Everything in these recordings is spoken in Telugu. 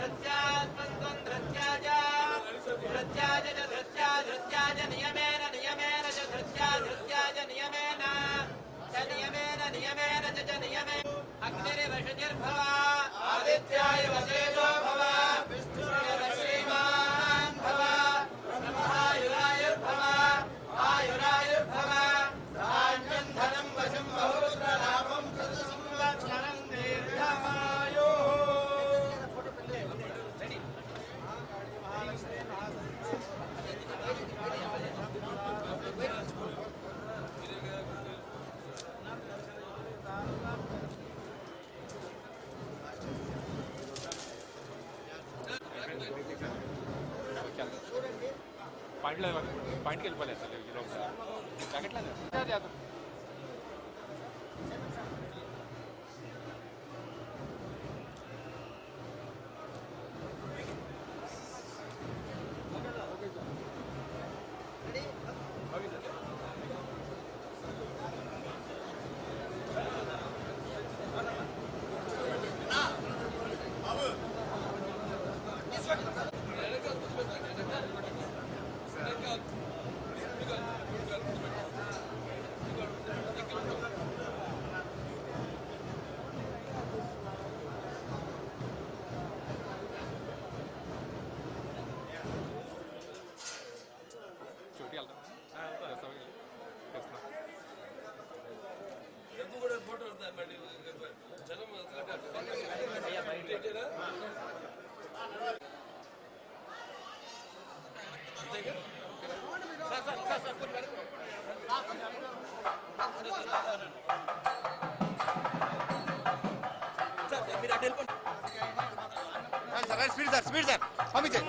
धृत्याम् धृत्या च धृत्या च धृत्या धृत्या नियमेन नियमेन च धृत्या धृत्या नियमेन च नियमेन नियमेन च च नियमे अग्निर्वशुनिर्भवा आदिथ्याय वशेषु पाडलं पांट केलं पहिले जाता जाता స్పీడ్ సార్ స్పీడ్ సార్ పంపించే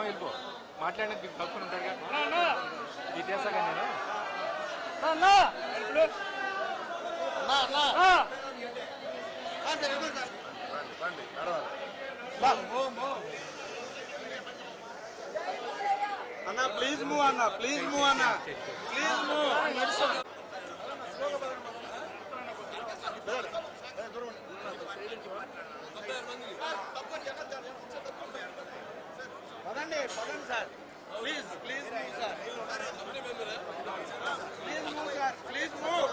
వెళ్ళిపో మాట్లాడడానికి కలుపుకొని ఉంటాడు కదా. ఇది చేస్తాగా నేను. అన్న ప్లీజ్ మూవ్ అన్న ప్లీజ్ మూవ్ అన్న. ప్లీజ్ మూవ్ పదండి పదండి sir. Please please move sir please move sir please move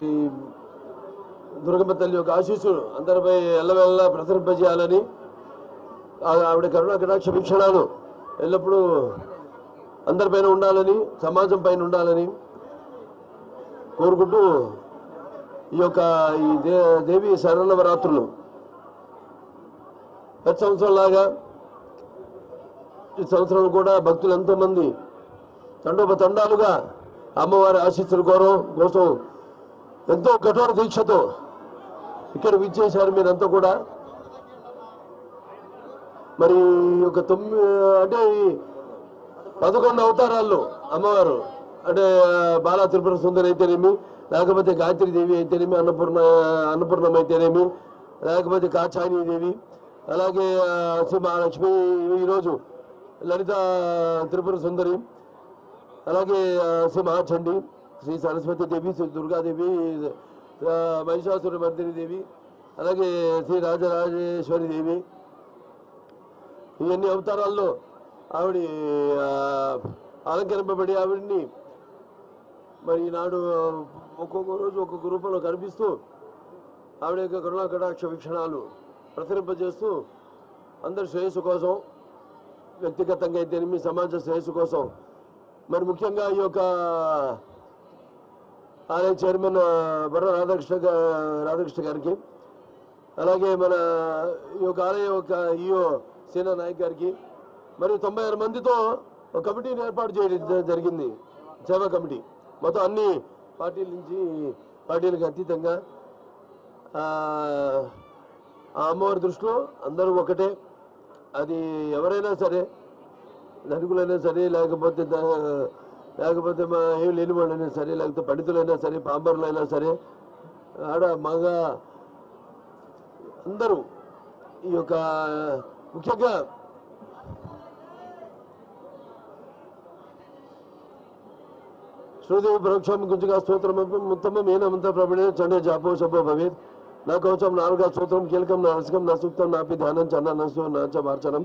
ఈ దుర్గమ్మ తల్లి యొక్క ఆశీస్సులు అందరిపై ఎల్లవెల్ల ప్రసరింపజేయాలని ఆవిడ కరుణ కటాక్ష వీక్షణాలు ఎల్లప్పుడూ అందరిపైన ఉండాలని సమాజం పైన ఉండాలని కోరుకుంటూ ఈ యొక్క ఈ దే దేవి శరణవరాత్రులు ప్రతి సంవత్సరం లాగా ఈ సంవత్సరం కూడా భక్తులు ఎంతోమంది తండోపతండాలుగా అమ్మవారి ఆశీస్సుల కోరం కోసం ఎంతో కఠోర దీక్షతో ఇక్కడ విచ్చేశారు మీరంతా కూడా. మరి ఒక తొమ్మిది అంటే పదకొండు అవతారాల్లో అమ్మవారు అంటే బాలా త్రిపుర సుందరి అయితేనేమి లేకపోతే గాయత్రి దేవి అయితేనేమి అన్నపూర్ణ అన్నపూర్ణం అయితేనేమి లేకపోతే కాచాయని దేవి అలాగే శ్రీ మహాలక్ష్మి ఈరోజు లలిత త్రిపుర సుందరి అలాగే శ్రీ మహాచండి శ్రీ సరస్వతి దేవి శ్రీ దుర్గాదేవి మహిషాసుర మర్దిని దేవి అలాగే శ్రీ రాజరాజేశ్వరి దేవి. ఇవన్నీ అవతారాల్లో ఆవిడ అలంకరింపబడి ఆవిడ్ని మరి ఈనాడు ఒక్కొక్క రోజు ఒక్కొక్క రూపంలో కనిపిస్తూ ఆవిడ యొక్క కరుణా కటాక్ష వీక్షణాలు ప్రసరింపజేస్తూ అందరి శ్రేయస్సు కోసం వ్యక్తిగతంగా అయితేనేమి సమాజ శ్రేయస్సు కోసం మరి ముఖ్యంగా ఈ యొక్క ఆలయ చైర్మన్ ఆ, బర్ర రాధాకృష్ణ రాధాకృష్ణ గారికి అలాగే మన ఈ యొక్క ఆలయ యొక్క ఈఓ సేనా నాయక్ గారికి మరియు తొంభై ఆరు మందితో ఒక కమిటీని ఏర్పాటు చేయడం జరిగింది. సేవా కమిటీ. మొత్తం అన్ని పార్టీల నుంచి పార్టీలకు అతీతంగా ఆ అమ్మవారి దృష్టిలో అందరూ ఒకటే. అది ఎవరైనా సరే ధనికులైనా సరే లేకపోతే దా లేకపోతే మా ఏం లేని వాళ్ళైనా సరే లేకపోతే పండితులైనా సరే పాంబరులైనా సరే ఆడ మగ అందరూ ఈ యొక్క ముఖ్యంగా శ్రుదేవి పరోక్షం గుంజుగా స్తోత్రం ఉత్తమం ఏనమంత చండే జాపో శుభో భవేత్. నా కవచం నాలుగా స్తోత్రం కీలకం నా రసకం నా సూక్తం నాపి ధ్యానం చన్న నసు నాచ మార్చనం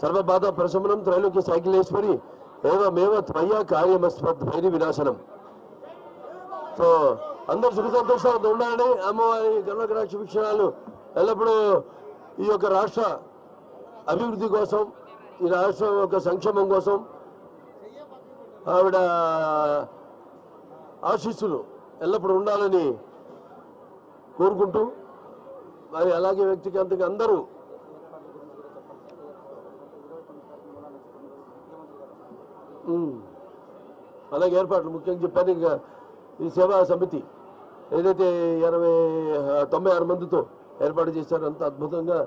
సర్వబాధ ప్రశమనం త్రైలోక్య సైకిలేశ్వరి ఏవమేవ త్వయ కార్యమస్మద్ భైరి వినాశనం. సో అందరు సుఖ సంతోషాలతో ఉండాలని అమ్మవారి గణకటాక్ష వీక్షణాలు ఎల్లప్పుడూ ఈ యొక్క రాష్ట్ర అభివృద్ధి కోసం ఈ రాష్ట్రం యొక్క సంక్షేమం కోసం ఆవిడ ఆశీస్సులు ఎల్లప్పుడూ ఉండాలని కోరుకుంటూ మరి అలాగే వ్యక్తిగతంగా అందరూ అలాగే ఏర్పాట్లు ముఖ్యంగా చెప్పాను ఇంకా ఈ సేవా సమితి ఏదైతే ఇరవై తొంభై ఆరు మందితో ఏర్పాటు చేశారో అంత అద్భుతంగా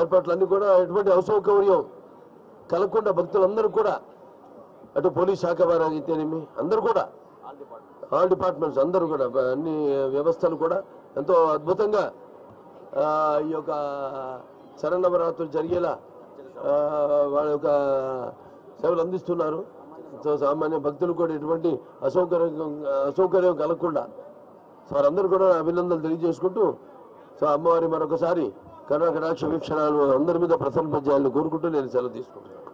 ఏర్పాట్లన్నీ కూడా ఎటువంటి అసౌకర్యం కలగకుండా భక్తులందరూ కూడా అటు పోలీస్ శాఖ వారు అయితేనేమి అందరూ కూడా ఆల్ డిపార్ట్మెంట్స్ అందరూ కూడా అన్ని వ్యవస్థలు కూడా ఎంతో అద్భుతంగా ఈ యొక్క శరణవరాత్రులు జరిగేలా వాళ్ళ యొక్క సేవలు అందిస్తున్నారు. సామాన్య భక్తులు కూడా ఎటువంటి అసౌకర్యం అసౌకర్యం కలగకుండా వారందరూ కూడా అభినందనలు తెలియజేసుకుంటూ సో అమ్మవారి మరొకసారి కర్ణాకటాక్ష వీక్షణాలు అందరి మీద ప్రసన్నపజేయాలని కోరుకుంటూ నేను సెలవు తీసుకుంటున్నాను.